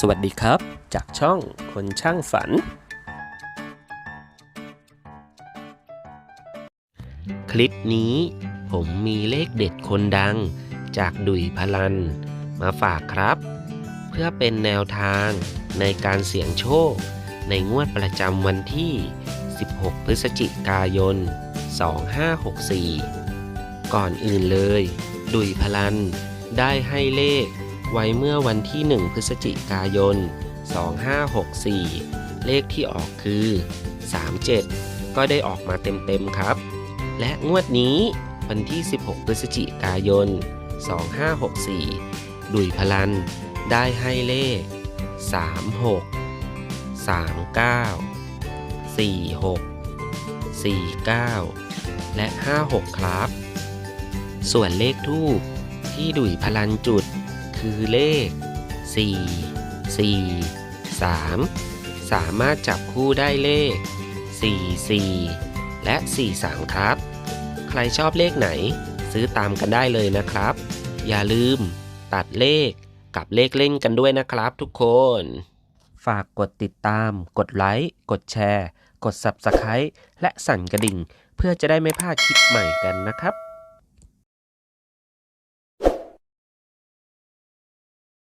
สวัสดีครับ จากช่องคนช่างฝัน คลิปนี้ ผมมีเลขเด็ดคนดัง จากดุยพลัน มาฝากครับ เพื่อเป็นแนวทางในการเสี่ยงโชค ในงวดประจำวันที่ 16 พฤศจิกายน 2564 ก่อนอื่นเลย ดุยพลันได้ให้เลข ไว้เมื่อวันที่ 1 พฤศจิกายน 2564 เลขที่ออกคือ 37 ก็ได้ออกมาเต็มๆครับ และงวดนี้วันที่ 16 พฤศจิกายน 2564 ดุยพลัน ได้ให้เลข 36 39 46 49 และ 56 ครับ ส่วนเลขทูปที่ดุยพลันจุด คือเลข 4 4 3 สามารถจับคู่ได้เลข 4 4 และ 4 3 ครับ ใครชอบเลขไหนซื้อตามกันได้เลยนะครับ อย่าลืมตัดเลขกับเลขเล่นกันด้วยนะครับทุกคน ฝากกดติดตาม กดไลค์ กดแชร์ กด Subscribe และสั่นกระดิ่ง เพื่อจะได้ไม่พลาดคลิปใหม่กันนะครับ